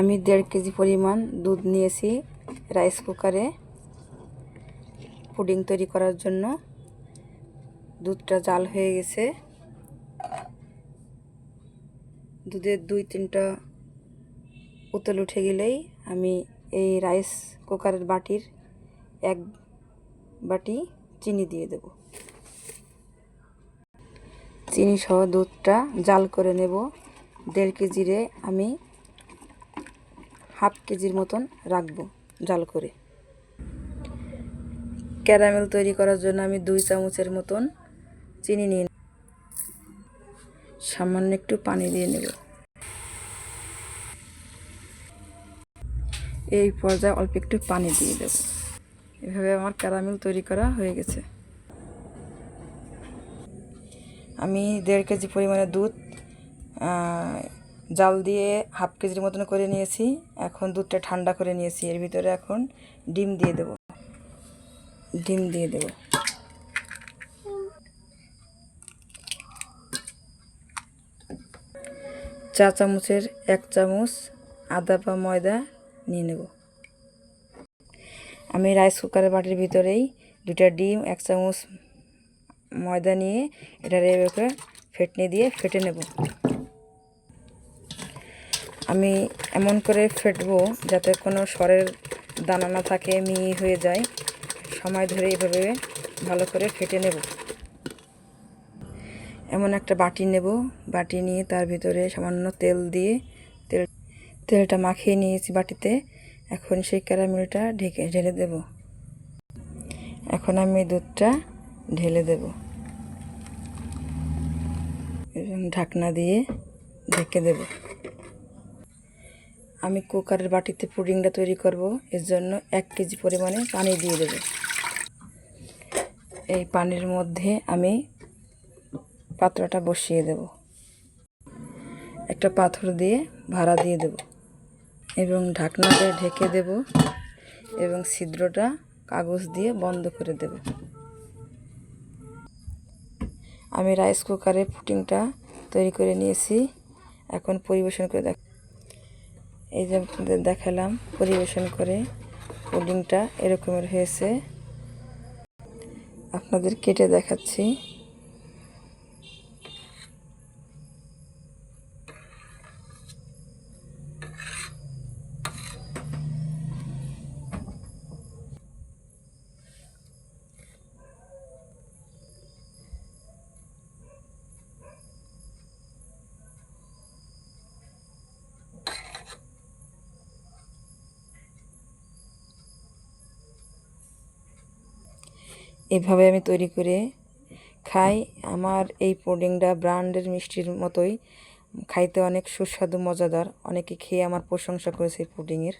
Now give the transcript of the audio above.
আমি দেড় কেজি পরিমাণ দুধ নিয়েছি রাইস কুকারে। পুডিং তৈরি করার জন্য দুধটা জাল হয়ে গেছে। দুধের দুই তিনটা উতল উঠে গেলেই আমি এই রাইস কুকারের বাটির এক বাটি চিনি দিয়ে দেব। চিনি সহ দুধটা জাল করে নেব। দেড় কেজিরে আমি হাফ কেজির মতন রাখব জাল করে। ক্যারামেল তৈরি করার জন্য আমি দুই চামচের মতন চিনি নিয়ে সামান্য একটু পানি দিয়ে নেব। এই পর্যায়ে অল্প একটু পানি দিয়ে দেব। এভাবে আমার ক্যারামেল তৈরি করা হয়ে গেছে। আমি দেড় কেজি পরিমাণে দুধ জাল দিয়ে হাফ কেজির মতন করে নিয়েছি। এখন দুধটা ঠান্ডা করে নিয়েছি। এর ভিতরে এখন ডিম দিয়ে দেব। ডিম দিয়ে দেব। চা চামচের এক চামচ আদা বা ময়দা নিয়ে নেব। আমি রাইস কুকারের বাটির ভিতরেই দুটা ডিম, এক চামচ ময়দা নিয়ে এটার এভাবে ফেটনি দিয়ে ফেটে নেব। আমি এমন করে ফেটবো যাতে কোনো স্বরের দানা না থাকে, মিহি হয়ে যায়। সময় ধরে এভাবে ভালো করে ফেটে নেব। এমন একটা বাটি নেব। বাটি নিয়ে তার ভিতরে সামান্য তেল দিয়ে তেল তেলটা মাখিয়ে নিয়েছি বাটিতে। এখন সেই ক্যারামেলটা ঢেকে ঢেলে দেব। এখন আমি দুধটা ঢেলে দেব। ঢাকনা দিয়ে ঢেকে দেব। আমি কুকারের বাটিতে পুডিংটা তৈরি করব। এর জন্য এক কেজি পরিমাণে পানি দিয়ে দেব। এই পানির মধ্যে আমি পাত্রটা বসিয়ে দেব। একটা পাথর দিয়ে ভাড়া দিয়ে দেব এবং ঢাকনাটা ঢেকে দেব এবং ছিদ্রটা কাগজ দিয়ে বন্ধ করে দেব। আমি রাইস কুকারে পুটিংটা তৈরি করে নিয়েছি। এখন পরিবেশন করে দেখ এই যে আপনাদের দেখালাম পরিবেশন করে পুডিংটা এরকমের হয়েছে। আপনাদের কেটে দেখাচ্ছি। এভাবে আমি তৈরি করে খাই। আমার এই পুডিংটা ব্র্যান্ডের মিষ্টির মতোই। খাইতে অনেক সুস্বাদু, মজাদার। অনেকে খেয়ে আমার প্রশংসা করেছে এই পুডিংয়ের।